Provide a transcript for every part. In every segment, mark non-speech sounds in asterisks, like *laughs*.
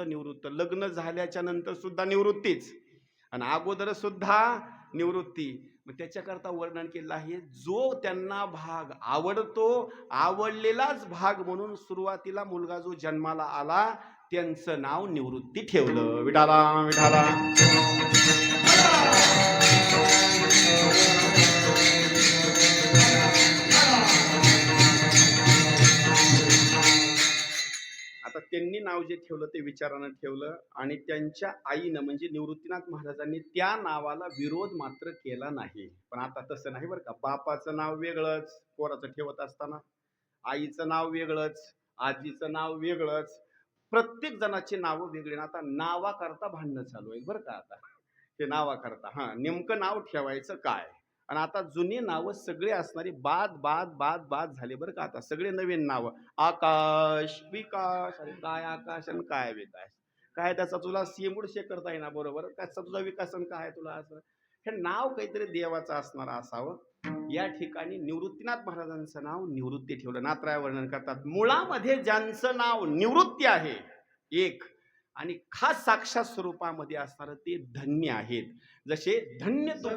निवृत्त निवृत्त. लग्न झाल्याच्यानंतर सुद्धा निवृत्तीच. आणि अगोदर सुद्धा निवृत्ती. मग त्याच्याकरता वर्णन केलं आहे जो त्यांना भाग आवडतो आवडलेलाच भाग म्हणून सुरुवातीला मुलगा जो जन्माला आला त्यांचं नाव निवृत्ती ठेवलं. विठाला विठाला त्यांनी नाव जे ठेवलं ते विचारानं ठेवलं आणि त्यांच्या आईनं म्हणजे निवृत्तीनाथ महाराजांनी त्या नावाला विरोध मात्र केला नाही. पण आता तसं नाही बरं का. बापाचं नाव वेगळंच कोराचं ठेवत असताना. आईचं नाव वेगळंच आजीचं नाव वेगळंच. प्रत्येक जणाची नावं वेगळी ना आता नावाकरता भांडणं चालू आहे बरं का आता. ते नावाकरता हां नेमकं नाव ठेवायचं काय? आणि आता जुनी नावं सगळी असणारी बाद बाद बाद बाद झाले बरं का आता. सगळे नवीन नावं. आकाश विकास आणि काय आकाश आणि काय विकास. काय त्याचा तुला सिमुडशे करता येणार बरोबर? त्याचा तुझा विकास आणि काय तुला असं? हे नाव काहीतरी देवाचं असणार असावं. या ठिकाणी निवृत्तीनाथ महाराजांचं नाव निवृत्ती ठेवलं. नात्राय वर्णन करतात. मुळामध्ये ज्यांचं नाव निवृत्ती आहे एक. आणि खास साक्षात स्वरूपामध्ये असणार ते धन्य आहेत. जसे धन्य तो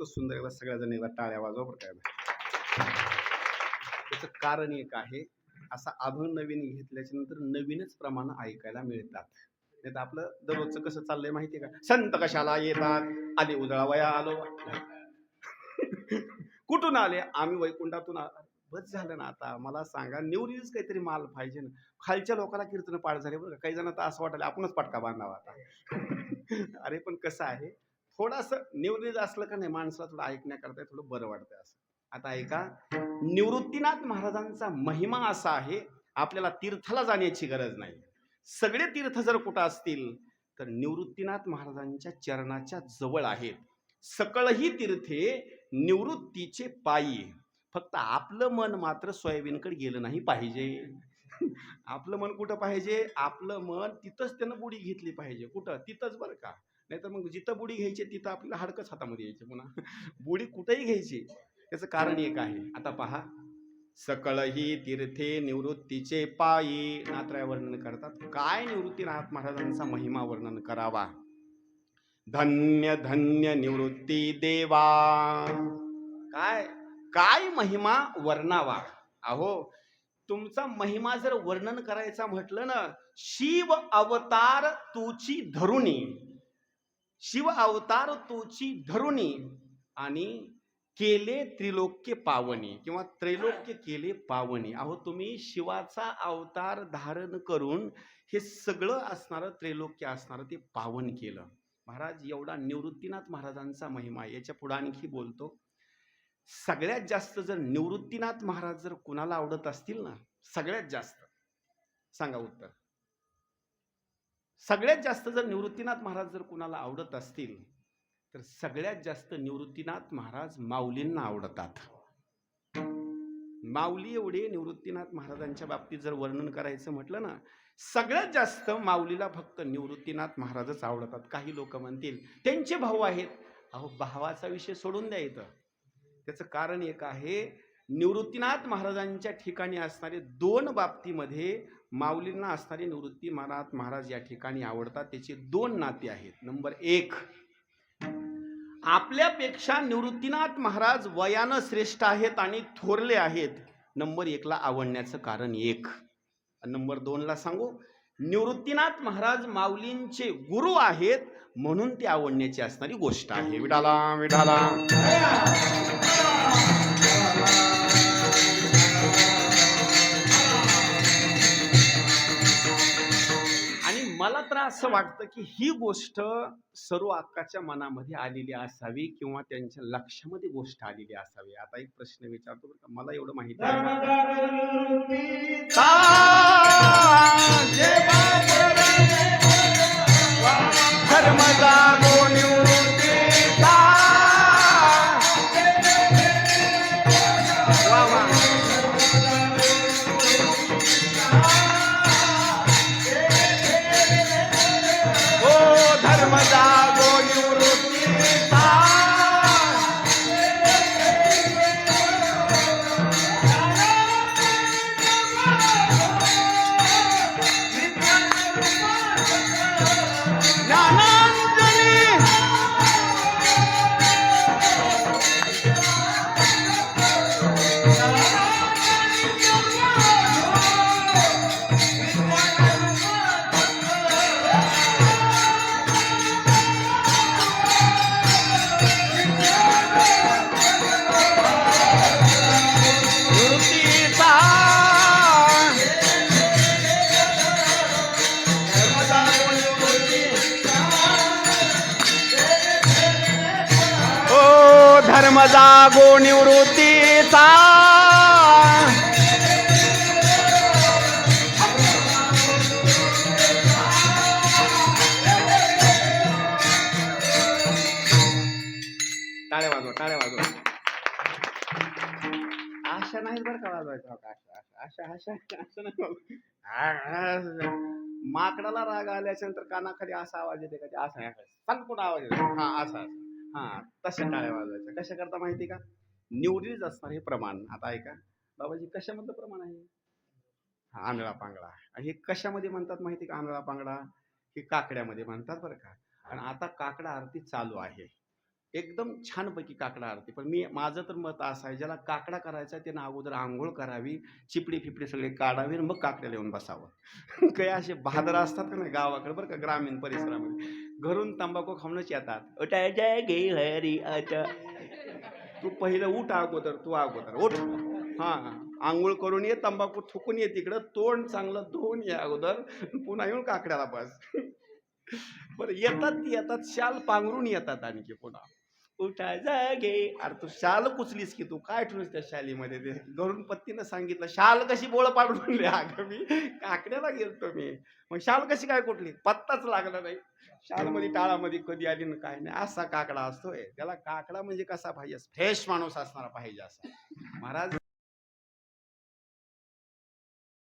आहे इतकं सुंदर एकदा सगळ्याजण एकदा टाळ्या वाजवा बरं काय त्याचं कारण एक आहे असा अभंग नवीन घेतल्याच्या नंतर नवीनच प्रमाण ऐकायला मिळतात. नाही तर आपलं दररोजचं कसं चाललंय माहितीये का? संत कशाला येतात? आले उजळा वया आलो. *laughs* कुठून आले? आम्ही वैकुंठातून बस झालं ना आता. मला सांगा निवडीच काहीतरी माल पाहिजे ना. खालच्या लोकांना कीर्तन पाठ झाले बरं काही जण तर असं वाटलं आपणच पटका बांधावा आता. *laughs* अरे पण कसं आहे थोडंसं निवृत्त असलं का नाही माणसाला थोडं ऐकण्याकरता थोडं बरं वाटतं असं. आता ऐका निवृत्तीनाथ महाराजांचा महिमा असा आहे आपल्याला तीर्थाला जाण्याची गरज नाही. सगळे तीर्थ जर कुठं असतील तर निवृत्तीनाथ महाराजांच्या चरणाच्या जवळ आहेत. सकळही तीर्थे निवृत्तीचे पायी फक्त आपलं मन मात्र सोयाबीनकडे गेलं नाही पाहिजे. *laughs* आपलं मन कुठं पाहिजे? आपलं मन तिथंच त्यानं बुडी घेतली पाहिजे. कुठं? तिथंच बरं का. नाहीतर मग जिथं बुडी घ्यायची तिथं आपल्याला हाडकंच हातामध्ये यायचे पुन्हा. *laughs* बुडी कुठेही घ्यायची. त्याचं कारण एक आहे. आता पहा. सकळही तीर्थे निवृत्तीचे पायी नात्राय वर्णन करतात. काय निवृत्तीनाथ महाराजांचा? महिमा वर्णन करावा. धन्य धन्य निवृत्ती देवा. काय? काय महिमा वर्णावा? अहो तुमचा महिमा जर वर्णन करायचा म्हटलं ना शिव अवतार तुची धरुणी. शिव अवतार तुची धरुणी आणि केले त्रिलोक्य पावनी किंवा त्रैलोक्य केले पावनी. अहो तुम्ही शिवाचा अवतार धारण करून हे सगळं असणारं त्रैलोक्य असणारं ते पावन केलं. महाराज एवढा निवृत्तीनाथ महाराजांचा महिमा याच्यापुढे आणखी बोलतो सगळ्यात जास्त जर निवृत्तीनाथ महाराज जर कुणाला आवडत असतील ना सगळ्यात जास्त. सांगा उत्तर. सगळ्यात जास्त जर निवृत्तीनाथ महाराज जर कुणाला आवडत असतील तर सगळ्यात जास्त निवृत्तीनाथ महाराज माऊलींना आवडतात. माऊली एवढे निवृत्तीनाथ महाराजांच्या बाबतीत जर वर्णन करायचं म्हटलं ना सगळ्यात जास्त माऊलीला फक्त निवृत्तीनाथ महाराजच आवडतात. काही लोक म्हणतील त्यांचे भाऊ आहेत. अहो भावाचा विषय सोडून द्या इथं. त्याचं कारण एक आहे निवृत्तीनाथ महाराजांच्या ठिकाणी असणारे दोन बाबतीमध्ये माऊलींना असणारे निवृत्ती महाराज महाराज या ठिकाणी आवडतात. त्याचे दोन नाते आहेत. नंबर एक आपल्यापेक्षा निवृत्तीनाथ महाराज वयानं श्रेष्ठ आहेत आणि थोरले आहेत. नंबर एकला आवडण्याचं कारण एक. नंबर दोनला सांगू निवृत्तीनाथ महाराज माऊलींचे गुरु आहेत म्हणून ते आवडण्याची असणारी गोष्ट आहे. विडाला विडाला. मला तर असं वाटतं की ही गोष्ट सर्व अक्काच्या मनामध्ये आलेली असावी किंवा त्यांच्या लक्षामध्ये गोष्ट आलेली असावी. आता एक प्रश्न विचारतो मला एवढं माहिती धर्म जागो निवृत्तीचा. टाळ्या वाजवा टाळ्या वाजवा. आशा नाही बरं का वाजवायचं आशा आशा आशा आशा नाही वाजवायचं. आ, आ, माकडाला राग आल्याच्यानंतर कानाखाली असा आवाज येते का? ते असा सांग कुठं आवाज येतो. हा असा असा. हा तशा टाळ्या वाजवायच्या? कशा करता माहिती का? निवडीच असणार हे प्रमाण. आता ऐका बाबाजी कशामधलं प्रमाण आहे? हा आंधळा पांगडा आणि हे कशामध्ये म्हणतात माहिती का आंधळा पांगडा हे काकड्यामध्ये म्हणतात बरं का. आणि आता काकडा आरती चालू आहे. एकदम छानपैकी काकडा आरती. पण मी माझं तर मत असं आहे ज्याला काकडा करायचा त्यानं अगोदर आंघोळ करावी चिपडी फिपडी सगळे काढावी आणि मग काकड्याला येऊन बसावं. *laughs* काही असे भादर असतात का नाही गावाकडे? बरं का ग्रामीण परिसरामध्ये. घरून तंबाखू खाऊनच येतात. अटाय जय घे हरी अट तू पहिलं उठ अगोदर तू अगोदर उठ. हा. आंघोळ करून ये तंबाखू थुकून ये तिकडं. तोंड चांगलं धुवून ये अगोदर. पुन्हा येऊन काकड्याला बस. बरं येतात येतात शाल पांघरून येतात आणखी पुन्हा. उठा जागे? अरे तू शाल कुचलीस की तू? काय ठेवलीस त्या शालीमध्ये? ते गरुण पत्तीनं सांगितलं शाल कशी बोळ पाडून म्हणले अगं मी काकड्याला गेलतो मी. मग शाल कशी काय कुठली? पत्ताच लागला नाही. शालमध्ये टाळामध्ये कधी आली ना काय नाही. असा काकडा असतोय. त्याला काकडा म्हणजे कसा पाहिजे? फ्रेश माणूस असणारा पाहिजे असा. महाराज